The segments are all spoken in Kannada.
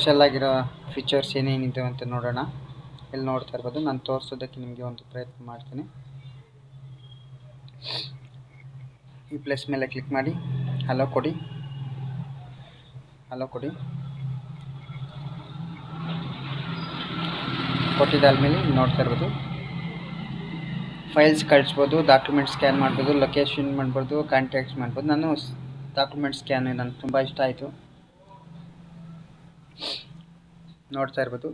ಸ್ಪೆಷಲ್ ಆಗಿರೋ ಫೀಚರ್ಸ್ ಏನೇನಿದೆ ಅಂತ ನೋಡೋಣ. ಇಲ್ಲಿ ನೋಡ್ತಾ ಇರ್ಬೋದು. ನಾನು ತೋರಿಸೋದಕ್ಕೆ ನಿಮಗೆ ಒಂದು ಪ್ರಯತ್ನ ಮಾಡ್ತೀನಿ. ಈ ಪ್ಲಸ್ ಮೇಲೆ ಕ್ಲಿಕ್ ಮಾಡಿ. ಹಲೋ ಕೊಡಿ. ಹಲೋ ಕೊಡಿ. ಕೊಟ್ಟಿದ್ದಾದ್ಮೇಲೆ ನೋಡ್ತಾ ಇರ್ಬೋದು. ಫೈಲ್ಸ್ ಕಳಿಸ್ಬೋದು ಡಾಕ್ಯುಮೆಂಟ್ ಸ್ಕ್ಯಾನ್ ಮಾಡ್ಬೋದು ಲೊಕೇಶನ್ ಮಾಡ್ಬೋದು ಕಾಂಟ್ಯಾಕ್ಟ್ ಮಾಡ್ಬೋದು. ನಾನು ಡಾಕ್ಯುಮೆಂಟ್ ಸ್ಕ್ಯಾನ್ ನನಗೆ ತುಂಬ ಇಷ್ಟ ಆಯಿತು. ನೋಡ್ತಾ ಇರ್ಬೋದು.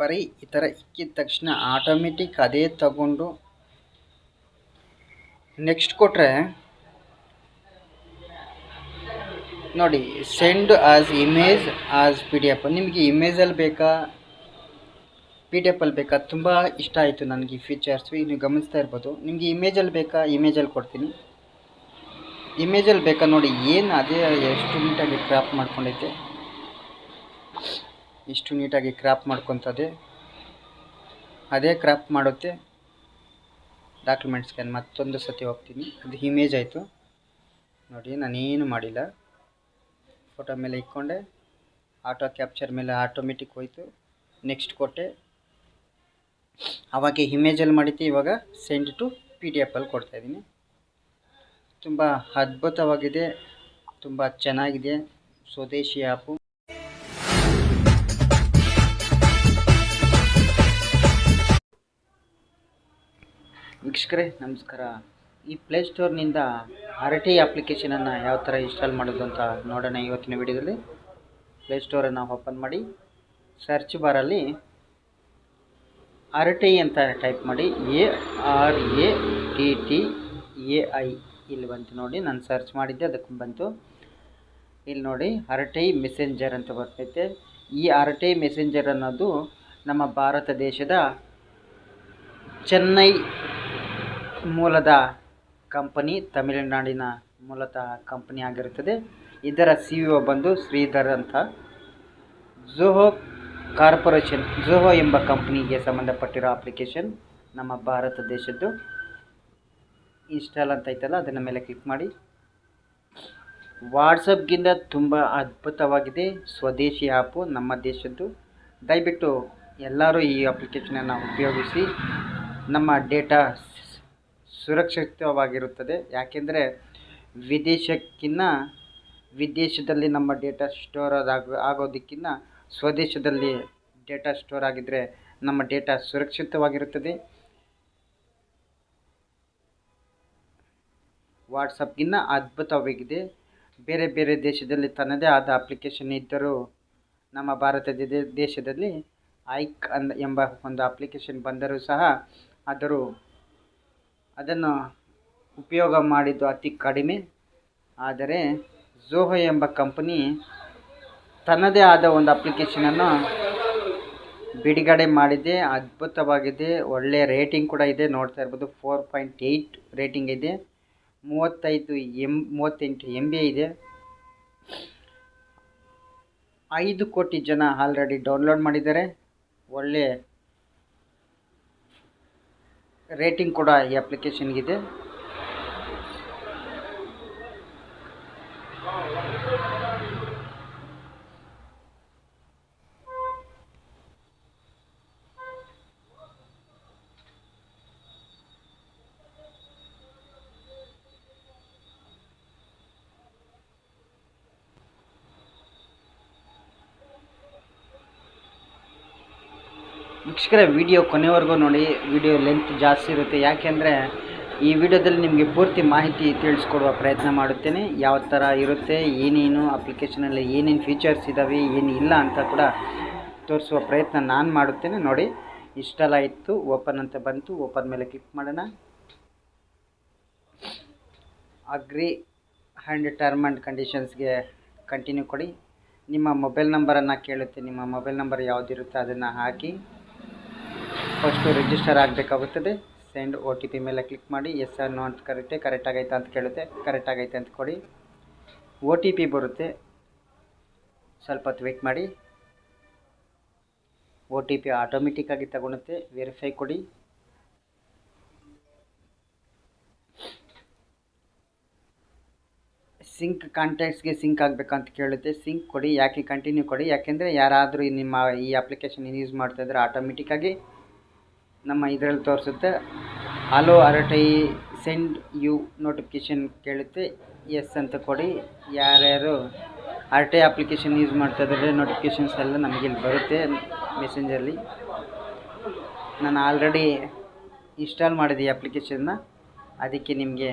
ಬರೀ ಈ ಥರ ಇಕ್ಕಿದ ತಕ್ಷಣ ಆಟೋಮೆಟಿಕ್ ಅದೇ ತಗೊಂಡು ನೆಕ್ಸ್ಟ್ ಕೊಟ್ಟರೆ ನೋಡಿ send as image as P D F ನಿಮಗೆ ಇಮೇಜಲ್ಲಿ ಬೇಕಾ? ಪಿ ಡಿ ಎಫಲ್ಲಿ ಬೇಕಾ? ತುಂಬ ಇಷ್ಟ ಆಯಿತು ನನಗೆ ಈ ಫೀಚರ್ಸು ನೀವು ಗಮನಿಸ್ತಾ ಇರ್ಬೋದು. ನಿಮಗೆ ಇಮೇಜಲ್ಲಿ ಬೇಕಾ? ಇಮೇಜಲ್ಲಿ ಕೊಡ್ತೀನಿ. ಇಮೇಜಲ್ಲಿ ಬೇಕಾ? ನೋಡಿ, ಏನು ಅದೇ ಎಷ್ಟು ನೀಟಾಗಿ ಕ್ರಾಪ್ ಮಾಡ್ಕೊಂಡೈತೆ? ಎಷ್ಟು ನೀಟಾಗಿ ಕ್ರಾಪ್ ಮಾಡ್ಕೊತದೆ. ಅದೇ ಕ್ರಾಪ್ ಮಾಡುತ್ತೆ ಡಾಕ್ಯುಮೆಂಟ್ ಸ್ಕ್ಯಾನ್ ಮತ್ತೊಂದು ಸತಿ ಹೋಗ್ತೀನಿ. ಅದು ಇಮೇಜ್ ಆಯಿತು. ನೋಡಿ, ನಾನೇನು ಮಾಡಿಲ್ಲ. ಫೋಟೋ ಮೇಲೆ ಇಕ್ಕೊಂಡೆ. ಆಟೋ ಕ್ಯಾಪ್ಚರ್ ಮೇಲೆ ಆಟೋಮೆಟಿಕ್ ಹೋಯ್ತು. ನೆಕ್ಸ್ಟ್ ಕೊಟ್ಟೆ. ಅವಾಗ ಇಮೇಜಲ್ಲಿ ಮಾಡಿದ್ದೆ, ಇವಾಗ ಸೆಂಡ್ ಟು ಪಿ ಡಿ ಎಫಲ್ಲಿ ಕೊಡ್ತಾಯಿದ್ದೀನಿ ತುಂಬ ಅದ್ಭುತವಾಗಿದೆ. ತುಂಬ ಚೆನ್ನಾಗಿದೆ. ಸ್ವದೇಶಿ ಆ್ಯಪು ವೀಕ್ಷಕರೇ, ನಮಸ್ಕಾರ. ಈ ಪ್ಲೇಸ್ಟೋರ್ನಿಂದ ಆರ್ ಟಿ ಅಪ್ಲಿಕೇಶನನ್ನು ಯಾವ ಥರ ಇನ್ಸ್ಟಾಲ್ ಮಾಡೋದು ಅಂತ ನೋಡೋಣ ಇವತ್ತಿನ ವಿಡಿಯೋದಲ್ಲಿ. ಪ್ಲೇಸ್ಟೋರನ್ನು ಓಪನ್ ಮಾಡಿ ಸರ್ಚ್ ಬಾರಲ್ಲಿ ಆರ್ ಟಿ ಅಂತ ಟೈಪ್ ಮಾಡಿ A R A T T A I ಇಲ್ಲಿ ಬಂತು ನೋಡಿ, ನಾನು ಸರ್ಚ್ ಮಾಡಿದ್ದೆ, ಅದಕ್ಕೆ ಬಂತು. ಇಲ್ಲಿ ನೋಡಿ ಆರ್ ಟಿ ಮೆಸೆಂಜರ್ ಅಂತ ಬರ್ತೈತೆ. ಈ ಆರ್ ಟಿ ಮೆಸೆಂಜರ್ ಅನ್ನೋದು ನಮ್ಮ ಭಾರತ ದೇಶದ ಚೆನ್ನೈ ಮೂಲದ ಕಂಪನಿ ತಮಿಳುನಾಡಿನ ಮೂಲತಃ ಕಂಪನಿ ಆಗಿರುತ್ತದೆ. ಇದರ ಸಿ ಇ ಒ ಬಂದು ಶ್ರೀಧರ್ ಅಂತ. ಝೋಹೋ ಕಾರ್ಪೊರೇಷನ್, ಝೋಹೋ ಎಂಬ ಕಂಪ್ನಿಗೆ ಸಂಬಂಧಪಟ್ಟಿರೋ ಅಪ್ಲಿಕೇಶನ್ ನಮ್ಮ ಭಾರತ ದೇಶದ್ದು. ಇನ್ಸ್ಟಾಲ್ ಅಂತ ಐತಲ್ಲ, ಅದನ್ನ ಮೇಲೆ ಕ್ಲಿಕ್ ಮಾಡಿ. ವಾಟ್ಸಪ್ಗಿಂತ ತುಂಬ ಅದ್ಭುತವಾಗಿದೆ. ಸ್ವದೇಶಿ ಆ್ಯಪು ನಮ್ಮ ದೇಶದ್ದು. ದಯವಿಟ್ಟು ಎಲ್ಲರೂ ಈ ಅಪ್ಲಿಕೇಶನನ್ನು ಉಪಯೋಗಿಸಿ, ನಮ್ಮ ಡೇಟಾ ಸುರಕ್ಷಿತವಾಗಿರುತ್ತದೆ. ಯಾಕೆಂದರೆ ವಿದೇಶಕ್ಕಿನ್ನ, ವಿದೇಶದಲ್ಲಿ ನಮ್ಮ ಡೇಟಾ ಸ್ಟೋರ್ ಆಗ ಆಗೋದಕ್ಕಿಂತ ಸ್ವದೇಶದಲ್ಲಿ ಡೇಟಾ ಸ್ಟೋರ್ ಆಗಿದ್ದರೆ ನಮ್ಮ ಡೇಟಾ ಸುರಕ್ಷಿತವಾಗಿರುತ್ತದೆ. ವಾಟ್ಸಪ್ಗಿನ್ನ ಅದ್ಭುತವಾಗಿದೆ. ಬೇರೆ ಬೇರೆ ದೇಶದಲ್ಲಿ ತನ್ನದೇ ಆದ ಅಪ್ಲಿಕೇಶನ್ ಇದ್ದರೂ ನಮ್ಮ ಭಾರತ ದೇಶದಲ್ಲಿ ಐಕ್ ಅಂದ ಎಂಬ ಒಂದು ಅಪ್ಲಿಕೇಶನ್ ಬಂದರೂ ಸಹ ಆದರೂ ಅದನ್ನು ಉಪಯೋಗ ಮಾಡಿದ್ದು ಅತಿ ಕಡಿಮೆ. ಆದರೆ ಝೋಹೋ ಎಂಬ ಕಂಪನಿ ತನ್ನದೇ ಆದ ಒಂದು ಅಪ್ಲಿಕೇಶನನ್ನು ಬಿಡುಗಡೆ ಮಾಡಿದೆ. ಅದ್ಭುತವಾಗಿದೆ. ಒಳ್ಳೆಯ ರೇಟಿಂಗ್ ಕೂಡ ಇದೆ. ನೋಡ್ತಾ ಇರ್ಬೋದು ಫೋರ್ ಪಾಯಿಂಟ್ ಏಯ್ಟ್ ರೇಟಿಂಗ್ ಇದೆ. ಮೂವತ್ತೈದು ಎಂ ಮೂವತ್ತೆಂಟು ಎಂ ಬಿ ಇದೆ. ಐದು ಕೋಟಿ ಜನ ಆಲ್ರೆಡಿ ಡೌನ್ಲೋಡ್ ಮಾಡಿದ್ದಾರೆ. ಒಳ್ಳೆ ರೇಟಿಂಗ್ ಕೂಡ ಈ ಅಪ್ಲಿಕೇಶನ್ಗಿದೆ ವೀಕ್ಷಕರೇ ವಿಡಿಯೋ ಕೊನೆವರೆಗೂ ನೋಡಿ ವಿಡಿಯೋ ಲೆಂತ್ ಜಾಸ್ತಿ ಇರುತ್ತೆ. ಯಾಕೆಂದರೆ ಈ ವಿಡಿಯೋದಲ್ಲಿ ನಿಮಗೆ ಪೂರ್ತಿ ಮಾಹಿತಿ ತಿಳಿಸ್ಕೊಡುವ ಪ್ರಯತ್ನ ಮಾಡುತ್ತೇನೆ. ಯಾವ ಥರ ಇರುತ್ತೆ, ಏನೇನು ಅಪ್ಲಿಕೇಶನಲ್ಲಿ ಏನೇನು ಫೀಚರ್ಸ್ ಇದ್ದಾವೆ ಏನು ಇಲ್ಲ ಅಂತ ಕೂಡ ತೋರಿಸುವ ಪ್ರಯತ್ನ ನಾನು ಮಾಡುತ್ತೇನೆ. ನೋಡಿ ಇಷ್ಟೆಲ್ಲ ಇತ್ತು ಓಪನ್ ಅಂತ ಬಂತು. ಓಪನ್ ಮೇಲೆ ಕ್ಲಿಕ್ ಮಾಡೋಣ. ಅಗ್ರಿ ಹ್ಯಾಂಡ್ ಟರ್ಮ್ ಆ್ಯಂಡ್ ಕಂಡೀಷನ್ಸ್ಗೆ ಕಂಟಿನ್ಯೂ ಕೊಡಿ. ನಿಮ್ಮ ಮೊಬೈಲ್ ನಂಬರನ್ನು ಕೇಳುತ್ತೆ. ನಿಮ್ಮ ಮೊಬೈಲ್ ನಂಬರ್ ಯಾವುದಿರುತ್ತೆ ಅದನ್ನು ಹಾಕಿ. ಫಸ್ಟು ರಿಜಿಸ್ಟರ್ ಆಗಬೇಕಾಗುತ್ತದೆ. ಸೆಂಡ್ ಒ ಟಿ ಪಿ ಮೇಲೆ ಕ್ಲಿಕ್ ಮಾಡಿ ಎಸ್ ಅನ್ನೋ ಅಂತ ಕರೆಕ್ಟೇ ಕರೆಕ್ಟ್ ಆಗೈತೆ ಅಂತ ಕೇಳುತ್ತೆ. ಕರೆಕ್ಟ್ ಆಗೈತೆ ಅಂತ ಕೊಡಿ. ಒ ಟಿ ಪಿ ಬರುತ್ತೆ. ಸ್ವಲ್ಪ ಹೊತ್ತು ವೆಯ್ಟ್ ಮಾಡಿ. ಒ ಟಿ ಪಿ ಆಟೋಮೆಟಿಕ್ಕಾಗಿ ತಗೊಳುತ್ತೆ. ವೆರಿಫೈ ಕೊಡಿ. ಸಿಂಕ್ ಕಾಂಟ್ಯಾಕ್ಟ್ಸ್ಗೆ ಸಿಂಕ್ ಆಗಬೇಕಂತ ಕೇಳುತ್ತೆ. ಸಿಂಕ್ ಕೊಡಿ. ಯಾಕೆ ಕಂಟಿನ್ಯೂ ಕೊಡಿ? ಯಾಕೆಂದರೆ ಯಾರಾದರೂ ನಿಮ್ಮ ಈ ಅಪ್ಲಿಕೇಶನ್ ಯೂಸ್ ಮಾಡ್ತಾ ಇದ್ರೆ ಆಟೋಮೆಟಿಕ್ಕಾಗಿ ನಮ್ಮ ಇದರಲ್ಲಿ ತೋರಿಸುತ್ತೆ, hello Arattai, send you notification ಕೇಳುತ್ತೆ, ಎಸ್ ಅಂತ ಕೊಡಿ. ಯಾರ್ಯಾರು ಅರಟೈ ಅಪ್ಲಿಕೇಶನ್ ಯೂಸ್ ಮಾಡ್ತಾ ನೋಟಿಫಿಕೇಶನ್ಸ್ ಎಲ್ಲ ನಮಗೆ ಇಲ್ಲಿ ಬರುತ್ತೆ ಮೆಸೆಂಜರಲ್ಲಿ. ನಾನು ಆಲ್ರೆಡಿ ಇನ್ಸ್ಟಾಲ್ ಮಾಡಿದೆ ಈ ಅಪ್ಲಿಕೇಶನ್ನ ಅದಕ್ಕೆ ನಿಮಗೆ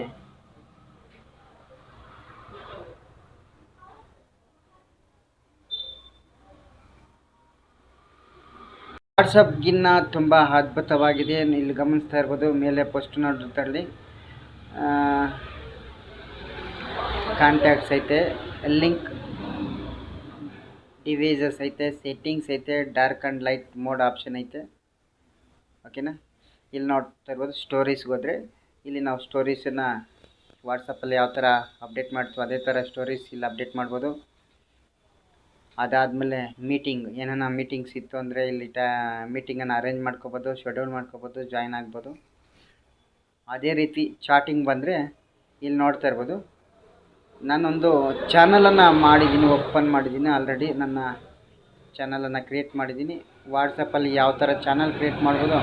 ವಾಟ್ಸಪ್ಗಿನ್ನ ತುಂಬ ಅದ್ಭುತವಾಗಿದೆ. ಇಲ್ಲಿ ಗಮನಿಸ್ತಾ ಇರ್ಬೋದು, ಮೇಲೆ ಪೋಸ್ಟ್ ನೋಡಿರ್ತಾರಲ್ಲಿ. ಕಾಂಟ್ಯಾಕ್ಟ್ಸ್ ಐತೆ ಲಿಂಕ್ ಡಿವೈಸಸ್ ಐತೆ ಸೆಟ್ಟಿಂಗ್ಸ್ ಐತೆ dark and light mode option ಐತೆ. ಓಕೆನಾ ಇಲ್ಲಿ ನೋಡ್ತಾ ಇರ್ಬೋದು ಸ್ಟೋರೀಸ್ಗೆ ಹೋದರೆ. ಇಲ್ಲಿ ನಾವು ಸ್ಟೋರೀಸನ್ನು ವಾಟ್ಸಪ್ಪಲ್ಲಿ ಯಾವ ಥರ ಅಪ್ಡೇಟ್ ಮಾಡ್ತೀವೋ, ಅದೇ ಥರ ಸ್ಟೋರೀಸ್ ಇಲ್ಲಿ ಅಪ್ಡೇಟ್ ಮಾಡ್ಬೋದು. ಅದಾದಮೇಲೆ ಮೀಟಿಂಗ್ ಏನಾನ ಮೀಟಿಂಗ್ಸ್ ಇತ್ತು ಅಂದರೆ ಇಲ್ಲಿ ಟಾ ಮೀಟಿಂಗನ್ನು ಅರೇಂಜ್ ಮಾಡ್ಕೋಬೋದು ಶೆಡ್ಯೂಲ್ ಮಾಡ್ಕೋಬೋದು ಜಾಯ್ನ್ ಆಗ್ಬೋದು. ಅದೇ ರೀತಿ ಚಾಟಿಂಗ್ ಬಂದರೆ ಇಲ್ಲಿ ನೋಡ್ತಾ ಇರ್ಬೋದು. ನಾನೊಂದು ಚಾನಲನ್ನು ಮಾಡಿದ್ದೀನಿ ಓಪನ್ ಮಾಡಿದ್ದೀನಿ ಆಲ್ರೆಡಿ ನನ್ನ ಚಾನಲನ್ನು ಕ್ರಿಯೇಟ್ ಮಾಡಿದ್ದೀನಿ ವಾಟ್ಸಪ್ಪಲ್ಲಿ ಯಾವ ಥರ ಚಾನಲ್ ಕ್ರಿಯೇಟ್ ಮಾಡ್ಬೋದು,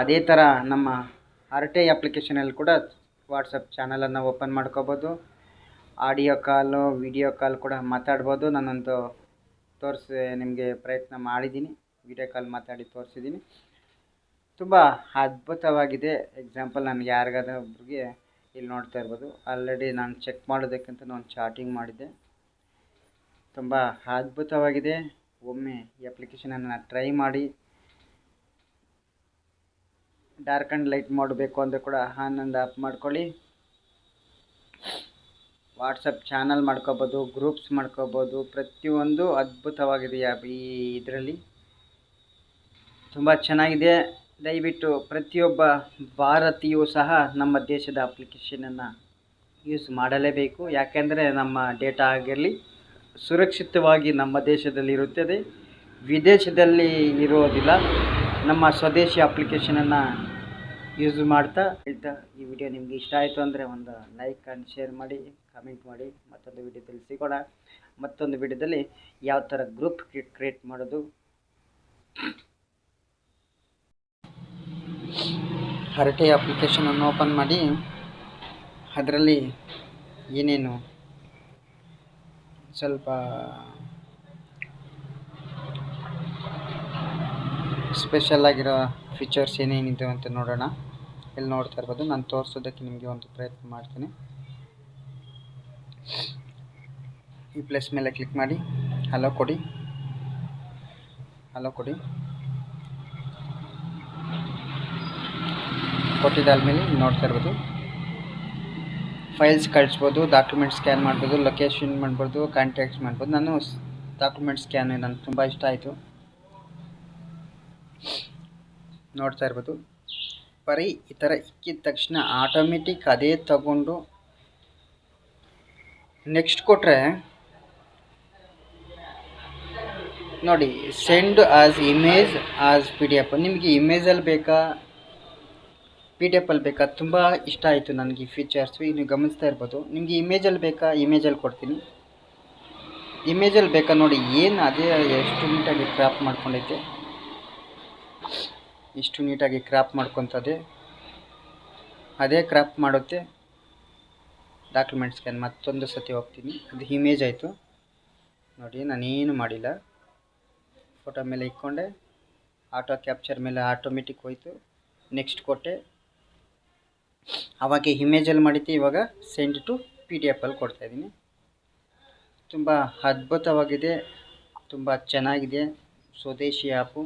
ಅದೇ ಥರ ನಮ್ಮ ಅರಟೆ ಅಪ್ಲಿಕೇಶನಲ್ಲಿ ಕೂಡ ವಾಟ್ಸಪ್ ಚಾನಲನ್ನು ಓಪನ್ ಮಾಡ್ಕೋಬೋದು. ಆಡಿಯೋ ಕಾಲು, ವಿಡಿಯೋ ಕಾಲ್ ಕೂಡ ಮಾತಾಡ್ಬೋದು. ನಾನೊಂದು ತೋರಿಸಿ, ನಿಮಗೆ ಪ್ರಯತ್ನ ಮಾಡಿದ್ದೀನಿ. ವಿಡಿಯೋ ಕಾಲ್ ಮಾತಾಡಿ ತೋರಿಸಿದ್ದೀನಿ. ತುಂಬ ಅದ್ಭುತವಾಗಿದೆ ಎಕ್ಸಾಂಪಲ್. ನನಗೆ ಯಾರಿಗಾದ್ರೂ ಒಬ್ರಿಗೆ ಇಲ್ಲಿ ನೋಡ್ತಾ ಇರ್ಬೋದು. ಆಲ್ರೆಡಿ ನಾನು ಚೆಕ್ ಮಾಡೋದಕ್ಕಿಂತ ನಾನು ಚಾಟಿಂಗ್ ಮಾಡಿದ್ದೆ. ತುಂಬ ಅದ್ಭುತವಾಗಿದೆ. ಒಮ್ಮೆ ಈ ಅಪ್ಲಿಕೇಶನನ್ನು ಟ್ರೈ ಮಾಡಿ. ಡಾರ್ಕ್ ಆ್ಯಂಡ್ ಲೈಟ್ ಮಾಡಬೇಕು ಅಂದರೆ ಕೂಡ ಆನಂದ ಆಫ್ ಮಾಡ್ಕೊಳ್ಳಿ. ವಾಟ್ಸಪ್ ಚಾನಲ್ ಮಾಡ್ಕೋಬೋದು, ಗ್ರೂಪ್ಸ್ ಮಾಡ್ಕೋಬೋದು, ಪ್ರತಿಯೊಂದು ಅದ್ಭುತವಾಗಿದೆ ಈ ಇದರಲ್ಲಿ? ತುಂಬ ಚೆನ್ನಾಗಿದೆ. ದಯವಿಟ್ಟು ಪ್ರತಿಯೊಬ್ಬ ಭಾರತೀಯೂ ಸಹ ನಮ್ಮ ದೇಶದ ಅಪ್ಲಿಕೇಶನನ್ನು ಯೂಸ್ ಮಾಡಲೇಬೇಕು. ಯಾಕೆಂದರೆ ನಮ್ಮ ಡೇಟಾ ಆಗಿರಲಿ, ಸುರಕ್ಷಿತವಾಗಿ ನಮ್ಮ ದೇಶದಲ್ಲಿ ಇರುತ್ತದೆ. ವಿದೇಶದಲ್ಲಿ ಇರೋದಿಲ್ಲ. ನಮ್ಮ ಸ್ವದೇಶಿ ಅಪ್ಲಿಕೇಶನನ್ನು ಯೂಸ್ ಮಾಡ್ತಾ ಹೇಳ್ತಾ ಈ ವಿಡಿಯೋ ನಿಮಗೆ ಇಷ್ಟ ಆಯಿತು ಅಂದರೆ ಒಂದು ಲೈಕ್ ಆ್ಯಂಡ್ ಶೇರ್ ಮಾಡಿ. ಕಮೆಂಟ್ ಮಾಡಿ ಮತ್ತೊಂದು ವಿಡಿಯೋದಲ್ಲಿ ಸಿಗೋಣ. ಮತ್ತೊಂದು ವಿಡಿಯೋದಲ್ಲಿ ಯಾವ ಥರ ಗ್ರೂಪ್ ಕ್ರಿಯೇಟ್ ಮಾಡೋದು. ಹರಟೆ ಅಪ್ಲಿಕೇಶನನ್ನು ಓಪನ್ ಮಾಡಿ. ಅದರಲ್ಲಿ ಏನೇನು ಸ್ವಲ್ಪ ಸ್ಪೆಷಲ್ ಆಗಿರೋ ಫೀಚರ್ಸ್ ಏನೇನಿದೆ ಅಂತ ನೋಡೋಣ. ಇಲ್ಲಿ ನೋಡ್ತಾ ಇರ್ಬೋದು. ನಾನು ತೋರಿಸೋದಕ್ಕೆ ನಿಮಗೆ ಒಂದು ಪ್ರಯತ್ನ ಮಾಡ್ತೀನಿ. ಈ ಪ್ಲಸ್ ಮೇಲೆ ಕ್ಲಿಕ್ ಮಾಡಿ. ಹಲೋ ಕೊಡಿ. ಹಲೋ ಕೊಡಿ. ಕೊಟ್ಟಿದ್ದಾದ್ಮೇಲೆ ನೋಡ್ತಾ ಇರ್ಬೋದು. ಫೈಲ್ಸ್ ಕಳಿಸ್ಬೋದು ಡಾಕ್ಯುಮೆಂಟ್ ಸ್ಕ್ಯಾನ್ ಮಾಡ್ಬೋದು ಲೊಕೇಶನ್ ಮಾಡ್ಬೋದು ಕಾಂಟ್ಯಾಕ್ಟ್ಸ್ ಮಾಡ್ಬೋದು. ನಾನು ಡಾಕ್ಯುಮೆಂಟ್ ಸ್ಕ್ಯಾನ್ ನನಗೆ ತುಂಬ ಇಷ್ಟ ಆಯಿತು. ನೋಡ್ತಾ ಇರ್ಬೋದು. ಬರೀ ಈ ಥರ ಇಕ್ಕಿದ ತಕ್ಷಣ ಆಟೋಮೆಟಿಕ್ ಅದೇ ತಗೊಂಡು ನೆಕ್ಸ್ಟ್ ಕೊಟ್ಟರೆ ನೋಡಿ send as image as P D F ನಿಮಗೆ ಇಮೇಜಲ್ಲಿ ಬೇಕಾ? ಪಿ ಡಿ ಎಫಲ್ಲಿ ಬೇಕಾ? ತುಂಬ ಇಷ್ಟ ಆಯಿತು ನನಗೆ ಈ ಫೀಚರ್ಸು ನೀವು ಗಮನಿಸ್ತಾ ಇರ್ಬೋದು. ನಿಮಗೆ ಇಮೇಜಲ್ಲಿ ಬೇಕಾ? ಇಮೇಜಲ್ಲಿ ಕೊಡ್ತೀನಿ. ಇಮೇಜಲ್ಲಿ ಬೇಕಾ? ನೋಡಿ, ಏನು ಅದೇ ಎಷ್ಟು ನೀಟಾಗಿ ಕ್ರಾಪ್ ಮಾಡ್ಕೊಂಡೈತೆ ಇಷ್ಟು ನೀಟಾಗಿ ಕ್ರಾಪ್ ಮಾಡ್ಕೊತದೆ ಅದೇ ಕ್ರಾಪ್ ಮಾಡುತ್ತೆ. ಡಾಕ್ಯುಮೆಂಟ್ ಸ್ಕ್ಯಾನ್ ಮತ್ತೊಂದು ಸತಿ ಹೋಗ್ತೀನಿ. ಅದು ಇಮೇಜ್ ಆಯಿತು. ನೋಡಿ, ನಾನೇನು ಮಾಡಿಲ್ಲ. ಫೋಟೋ ಮೇಲೆ ಇಕ್ಕೊಂಡೆ. ಆಟೋ ಕ್ಯಾಪ್ಚರ್ ಮೇಲೆ ಆಟೋಮೆಟಿಕ್ ಹೋಯಿತು. ನೆಕ್ಸ್ಟ್ ಕೊಟ್ಟೆ. ಆವಾಗ ಇಮೇಜಲ್ಲಿ ಮಾಡಿದ್ದೆ, ಇವಾಗ ಸೆಂಡ್ ಟು ಪಿ ಡಿ ಎಫಲ್ಲಿ ಕೊಡ್ತಾಯಿದ್ದೀನಿ ತುಂಬ ಅದ್ಭುತವಾಗಿದೆ. ತುಂಬ ಚೆನ್ನಾಗಿದೆ. ಸ್ವದೇಶಿ ಆ್ಯಪು